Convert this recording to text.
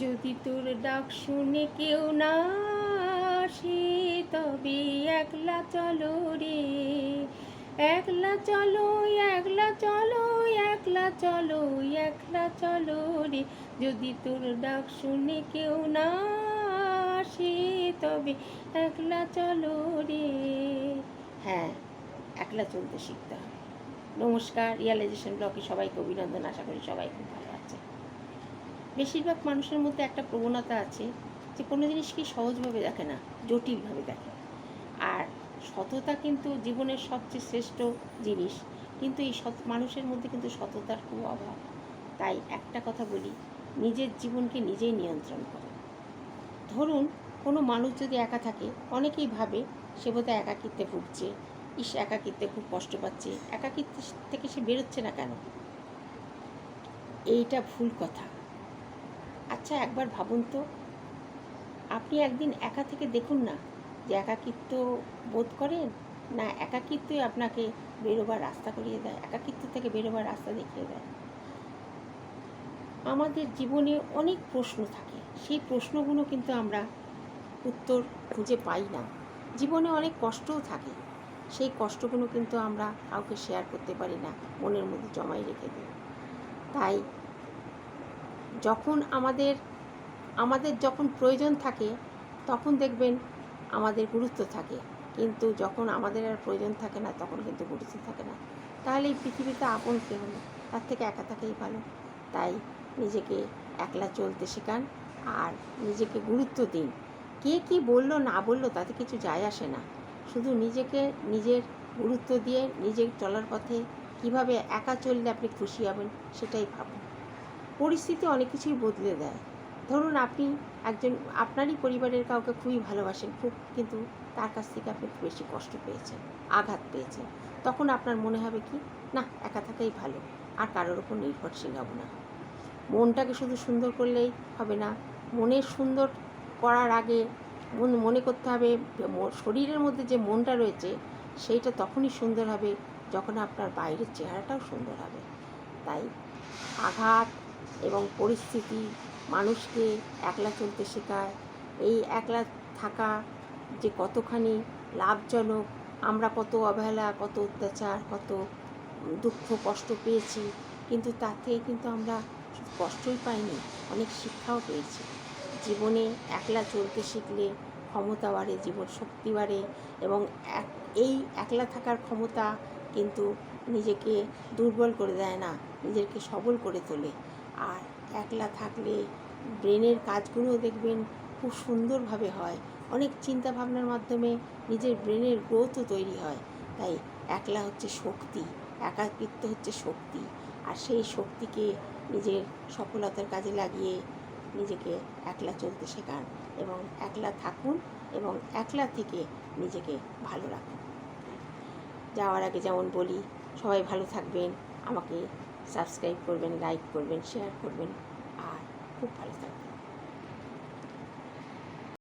যদি তোর ডাক শুনে কেউ না আসে, তবে একলা চলো রে। একলা চলো একলা চলো একলা চলো একলা চলো রে। যদি তোর ডাক শুনে কেউ না আসে, তবে একলা চলো রে। হ্যাঁ একলা চলতে শিখতে হবে। নমস্কার রিয়ালাইজেশন ব্লকে সবাইকে অভিনন্দন। আশা করি সবাই খুব ভালো আছে বেশিরভাগ মানুষের মধ্যে একটা প্রবণতা আছে যে কোনো জিনিসকে সহজভাবে দেখে না, জটিলভাবে দেখে। আর সততা কিন্তু জীবনের সবচেয়ে শ্রেষ্ঠ জিনিস। কিন্তু এই সৎ, মানুষের মধ্যে কিন্তু সততার খুব অভাব। তাই একটা কথা বলি, নিজের জীবনকে নিজেই নিয়ন্ত্রণ করো। ধরুন, কোনো মানুষ যদি একা থাকে, অনেকেই ভাবে সে বোধহয় একাকিত্বে ভুগছে। ইস, একাকিত্বে খুব কষ্ট পাচ্ছে। একাকিত্ব থেকে সে বেরোচ্ছে না কেন? এইটা ভুল কথা। আচ্ছা একবার ভাবুন তো। আপনি একদিন একা থেকে দেখুন না যে একাকিত্ব বোধ করেন, না একাকিত্বই আপনাকে বেরোবার রাস্তা করিয়ে দেয়, একাকিত্ব থেকে বেরোবার রাস্তা দেখিয়ে দেয়? আমাদের জীবনে অনেক প্রশ্ন থাকে। সেই প্রশ্নগুলো কিন্তু আমরা উত্তর খুঁজে পাই না। জীবনে অনেক কষ্টও থাকে। সেই কষ্টগুলো কিন্তু আমরা কাউকে শেয়ার করতে পারি না, মনের মধ্যে জমাই রেখে দিই। তাই যখন আমাদের আমাদের যখন প্রয়োজন থাকে, তখন দেখবেন আমাদের গুরুত্ব থাকে। কিন্তু যখন আমাদের আর প্রয়োজন থাকে না, তখন কিন্তু গুরুত্ব থাকে না। তাহলে এই পৃথিবীতে আপন কে হলো তার থেকে একা থাকাই ভালো। তাই নিজেকে একলা চলতে শেখান আর নিজেকে গুরুত্ব দিন। কে কি বলল, না বলল, তাতে কিছু যায় আসে না। শুধু নিজেকে, নিজের গুরুত্ব দিয়ে নিজের চলার পথে কীভাবে একা চললে আপনি খুশি হবেন, সেটাই ভাবুন। পরিস্থিতি অনেক কিছুই বদলে দেয়। ধরুন আপনি একজন, আপনারই পরিবারের কাউকে খুবই ভালোবাসেন, খুব কিন্তু তার কাছ থেকে আপনি খুব বেশি কষ্ট পেয়েছেন, আঘাত পেয়েছেন। তখন আপনার মনে হবে কি, না, একা থাকাই ভালো, আর কারোর ওপর নির্ভরশীল হব না। মনটাকে শুধু সুন্দর করলেই হবে না, মনের সুন্দর করার আগে মন, মনে করতে হবে শরীরের মধ্যে যে মনটা রয়েছে, সেইটা তখনই সুন্দর হবে যখন আপনার বাইরের চেহারাটাও সুন্দর হবে। তাই আঘাত এবং পরিস্থিতি মানুষকে একলা চলতে শেখায়। এই একলা থাকা যে কতখানি লাভজনক, আমরা কত অবহেলা, কত অত্যাচার, কত দুঃখ, কষ্ট পেয়েছি, কিন্তু তার থেকে কিন্তু আমরা কষ্টই পাইনি, অনেক শিক্ষাও পেয়েছি। জীবনে একলা চলতে শিখলে ক্ষমতা বাড়ে, জীবন শক্তি বাড়ে এবং এক, এই একলা থাকার ক্ষমতা কিন্তু নিজেকে দুর্বল করে দেয় না, নিজেকে সবল করে তোলে। আর একলা থাকলে ব্রেনের কাজগুলো দেখবেন খুব সুন্দরভাবে হয়। অনেক চিন্তা ভাবনার মাধ্যমে নিজের ব্রেনের গ্রোথও তৈরি হয়। তাই একলা হচ্ছে শক্তি, একাকিত্ব হচ্ছে শক্তি। আর সেই শক্তিকে নিজের সফলতার কাজে লাগিয়ে নিজেকে একলা চলতে শেখান এবং একলা থাকুন এবং একলা থেকে নিজেকে ভালো রাখুন। যাওয়ার আগে যেমন বলি, সবাই ভালো থাকবেন। আমাকে সাবস্ক্রাইব করবেন লাইক করবেন শেয়ার করবেন আর খুব ভালো থাকবেন।